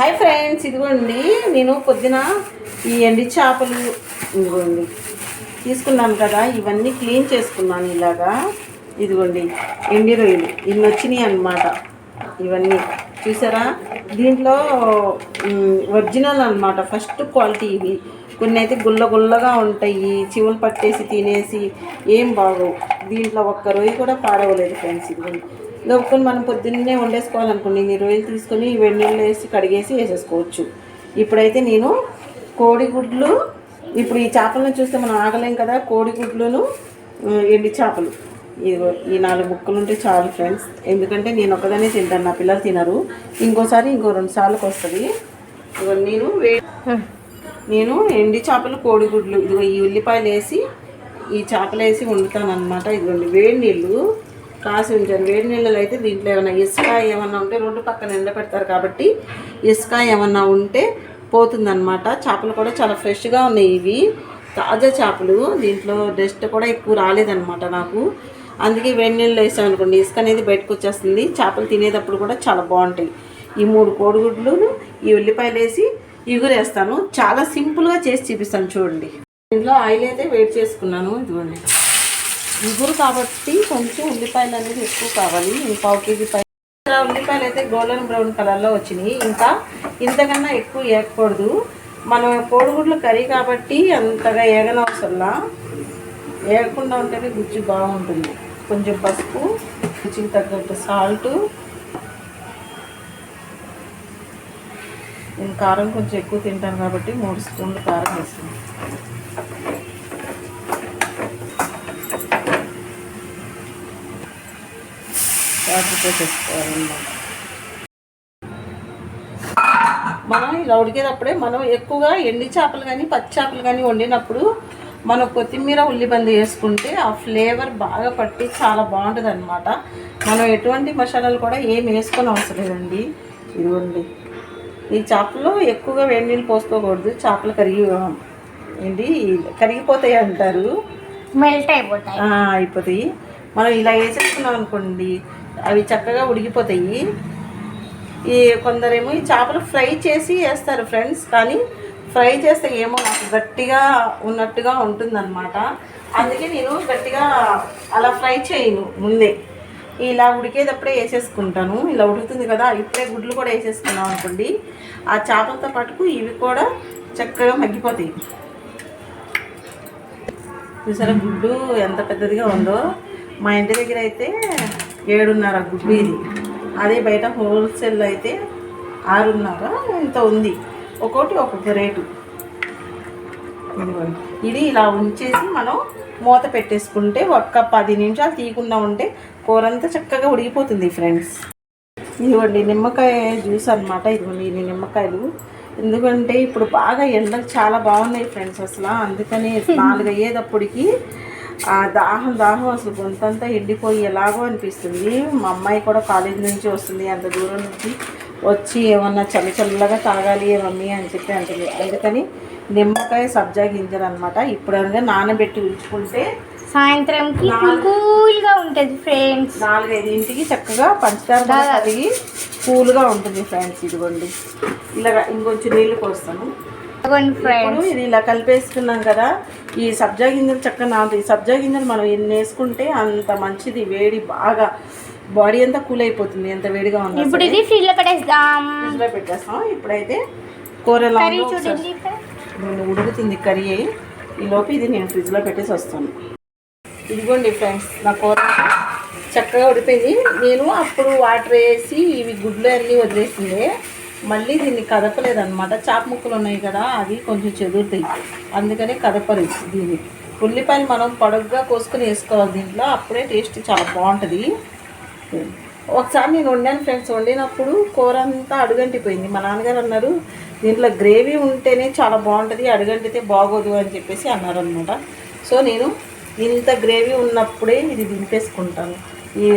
Hi friends ఇదిగోండి నేను పొద్దున ఈ ఎండి చేపలు ఇదిగోండి తీసుకున్నాను కదా ఇవన్నీ క్లీన్ చేసుకున్నాను ఇలాగా. ఇదిగోండి ఎండి రొయ్యలు ఇన్ని వచ్చినాయి అన్నమాట. ఇవన్నీ చూసారా? దీంట్లో ఒరిజినల్ అన్నమాట ఫస్ట్ క్వాలిటీ ఇవి. కొన్ని అయితే గుల్ల గుల్లగా ఉంటాయి చివులు పట్టేసి తినేసి ఏం బాగోవు. దీంట్లో ఒక్క రొయ్య కూడా పాడవలేదు ఫ్రెండ్స్ ఇదిగోండి. దొరుకుని మనం పొద్దున్నే వండేసుకోవాలనుకోండి ఈ రొయ్యలు తీసుకొని వేడి నీళ్ళు వేసి కడిగేసి వేసేసుకోవచ్చు. ఇప్పుడైతే నేను కోడిగుడ్లు ఇప్పుడు ఈ చేపలను చూస్తే మనం ఆగలేం కదా కోడిగుడ్లును ఎండి చేపలు. ఇదిగో ఈ నాలుగు ముక్కలు ఉంటే చాలు ఫ్రెండ్స్. ఎందుకంటే నేను ఒకదానే తింటాను నా పిల్లలు తినరు. ఇంకోసారి ఇంకో రెండు సార్లకు వస్తుంది. ఇదిగో నేను వే నేను ఎండి చేపలు కోడిగుడ్లు ఇదిగో ఈ ఉల్లిపాయలు వేసి ఈ చేపలు వేసి వండుతాను అనమాట ఇదిగోండి వేడి నీళ్ళు. కాసి ఉంచాను వేడి నీళ్ళలో అయితే దీంట్లో ఏమైనా ఇసుక ఏమన్నా ఉంటే రోడ్డు పక్కన ఎండ పెడతారు కాబట్టి ఇసుక ఏమన్నా ఉంటే పోతుందన్నమాట. చేపలు కూడా చాలా ఫ్రెష్గా ఉన్నాయి ఇవి. తాజా చేపలు. దీంట్లో డస్ట్ కూడా ఎక్కువ రాలేదన్నమాట నాకు. అందుకే వేడి నీళ్ళు వేసాం అనుకోండి ఇసుక అనేది బయటకు వచ్చేస్తుంది. చేపలు తినేటప్పుడు కూడా చాలా బాగుంటాయి. ఈ మూడు కోడిగుడ్లు ఈ ఉల్లిపాయలు వేసి ఇగురేస్తాను చాలా సింపుల్గా చేసి చూపిస్తాను చూడండి. దీంట్లో ఆయిల్ అయితే వేడి చేసుకున్నాను. ఇదిగోండి. ఇగురు కాబట్టి కొంచెం ఉల్లిపాయలు అనేది ఎక్కువ కావాలి. పావు కేజీ పై ఉల్లిపాయలు అయితే గోల్డెన్ బ్రౌన్ కలర్లో వచ్చినాయి. ఇంకా ఇంతకన్నా ఎక్కువ వేయకూడదు మనం కోడిగుడ్లు కర్రీ కాబట్టి అంతగా ఏగనవసరంలా వేయకుండా ఉంటేనే గుజ్జు బాగుంటుంది. కొంచెం పసుపు రుచికి తగ్గట్టు సాల్ట్. నేను కారం కొంచెం ఎక్కువ తింటాను కాబట్టి మూడు స్పూన్లు కారం వేస్తాను వాటర్ పోసేసుకోవాలన్నమాట మనం ఇలా ఉడికేటప్పుడే మనం ఎక్కువగా ఎండి చేపలు కానీ పచ్చి చేపలు కానీ వండినప్పుడు మనం కొత్తిమీర ఉల్లిబంది వేసుకుంటే ఆ ఫ్లేవర్ బాగా పట్టి చాలా బాగుంటుంది అనమాట మనం ఎటువంటి మసాలాలు కూడా ఏం వేసుకొని అవసరం లేదండి. ఇదిగోండి. ఈ చేపలు ఎక్కువగా వేడి నీళ్ళు పోసుకోకూడదు. చేపలు కరిగి ఏంటి? కరిగిపోతాయి అంటారు. మెల్ట్ అయిపోతాయి. అయిపోతాయి. మనం ఇలా వేసేసుకున్నాం అనుకోండి అవి చక్కగా ఉడికిపోతాయి. ఈ కొందరేమో ఈ చేపలు ఫ్రై చేసి వేస్తారు ఫ్రెండ్స్ కానీ ఫ్రై చేస్తే ఏమో నాకు గట్టిగా ఉన్నట్టుగా ఉంటుందన్నమాట. అందుకే నేను గట్టిగా అలా ఫ్రై చేయను ముందే. ఇలా ఉడికేటప్పుడే వేసేసుకుంటాను. ఇలా ఉడుకుతుంది కదా ఇప్పుడే గుడ్లు కూడా వేసేసుకున్నాం అనుకోండి. ఆ చేపలతో పాటుకు ఇవి కూడా చక్కగా మగ్గిపోతాయి. చూసారా గుడ్డు ఎంత పెద్దదిగా ఉందో? మా ఇంటి దగ్గర అయితే ఏడున్నర గుడ్డు ఇది అదే బయట హోల్సేల్ అయితే ఆరున్నర ఇంత ఉంది. ఒక్కోటి ఒక్కొక్క రేటు. ఇది ఇలా ఉంచేసి మనం మూత పెట్టేసుకుంటే ఒక్క పది నిమిషాలు తీయకుండా ఉంటే కూర అంతా చక్కగా ఉడికిపోతుంది ఫ్రెండ్స్. ఇదిగోండి నిమ్మకాయ జ్యూస్ అనమాట ఇదిగోండి ఇన్ని నిమ్మకాయలు. ఎందుకంటే ఇప్పుడు బాగా ఎండలు చాలా బాగున్నాయి ఫ్రెండ్స్ అసలు. అందుకని నాలుగు అయ్యేటప్పటికి ఆ దాహం దాహం అసలు గొంతంతా ఎండిపోయి ఎలాగో అనిపిస్తుంది. మా అమ్మాయి కూడా కాలేజీ నుంచి వస్తుంది అంత దూరం నుంచి. వచ్చి ఏమన్నా చల్ల చల్లగా తాగాలి మమ్మీ అని చెప్పి అంటుంది. అందుకని నిమ్మకాయ సబ్జా గింజలు అనమాట ఇప్పుడు అనగా నానబెట్టి ఉంచుకుంటే సాయంత్రంకి కూల్గా ఉంటది ఫ్రెండ్స్. నాలుగైదింటికి చక్కగా పంచదార కూల్గా ఉంటుంది ఫ్రెండ్స్. ఇదిగోండి. ఇలాగ ఇంకొంచెం నీళ్ళు పోస్తాను. ఇప్పుడు ఇది ఇలా కలిపేసుకున్నాం కదా ఈ సబ్జా గింజలు చక్కగా నాలుగు సబ్జా గింజలు మనం ఎన్ని వేసుకుంటే అంత మంచిది వేడి బాగా బాడీ అంతా కూల్ అయిపోతుంది ఎంత వేడిగా ఉందో ఇప్పుడు ఇది ఫ్రిడ్జ్లో పెట్టేద్దాం. ఫ్రిడ్జ్లో పెట్టేస్తాం. ఇప్పుడైతే కూర. నేను ఉడుకుతుంది కర్రీ. ఈ లోపు ఇది నేను ఫ్రిడ్జ్లో పెట్టేసి వస్తాను. ఇదిగోండి ఫ్రెండ్స్ నా కూర చక్కగా ఉడిపోయింది. నేను అప్పుడు వాటర్ వేసి ఇవి గుడ్లు అన్నీ వదిలేసిందే. మళ్ళీ దీన్ని కదపలేదన్నమాట. చాప ముక్కలు ఉన్నాయి కదా అవి కొంచెం చెదురుతాయి. అందుకనే కదపలేదు దీన్ని. ఉల్లిపాయలు మనం పొడగ్గా కోసుకొని వేసుకోవాలి దీంట్లో. అప్పుడే టేస్ట్ చాలా బాగుంటుంది. ఒకసారి నేను వండాను ఫ్రెండ్స్. వండినప్పుడు కూర అంతా అడుగంటిపోయింది. మా నాన్నగారు అన్నారు దీంట్లో గ్రేవీ ఉంటేనే చాలా బాగుంటుంది అడుగంటితే బాగోదు అని చెప్పేసి అన్నారు అనమాట సో నేను ఇంత గ్రేవీ ఉన్నప్పుడే ఇది దింపేసుకుంటాను. ఈ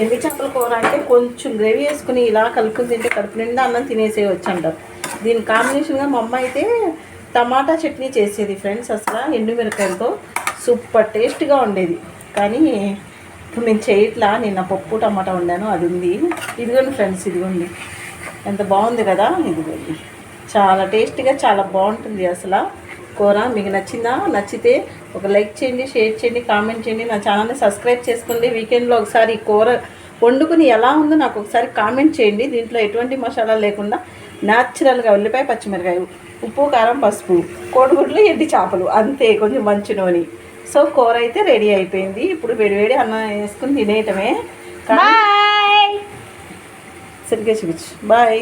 ఎండి చేపల కూర అంటే కొంచెం గ్రేవీ వేసుకుని ఇలా కలుపుకుని తింటే కడుపు నిండా అన్నం తినేసేయచ్చు అంటారు దీని కాంబినేషన్గా మా అమ్మ అయితే టమాటా చట్నీ చేసేది ఫ్రెండ్స్ అసలు ఎండుమిరకాయలతో సూపర్ టేస్ట్గా ఉండేది. కానీ ఇప్పుడు నేను చేయట్లా నిన్న పప్పు టమాటా వండాను అది ఉంది. ఇదిగోండి ఫ్రెండ్స్ ఇదిగోండి. ఎంత బాగుంది కదా ఇదిగోండి. చాలా టేస్టీగా చాలా బాగుంటుంది అసలు. కూర మీకు నచ్చిందా? నచ్చితే ఒక లైక్ చేయండి షేర్ చేయండి కామెంట్ చేయండి. నా ఛానల్ని సబ్స్క్రైబ్ చేసుకోండి. వీకెండ్లో ఒకసారి ఈ కూర వండుకుని ఎలా ఉందో నాకు ఒకసారి కామెంట్ చేయండి. దీంట్లో ఎటువంటి మసాలా లేకుండా న్యాచురల్గా ఉల్లిపాయ పచ్చిమిరకాయ ఉప్పు కారం పసుపు కోడిగుడ్లు ఎండి చేపలు అంతే. కొంచెం మంచి నూనె. సో కూర అయితే రెడీ అయిపోయింది. ఇప్పుడు వేడివేడి అన్నం వేసుకుని తినేయటమే. సరిగ్గా చూపించు. బాయ్.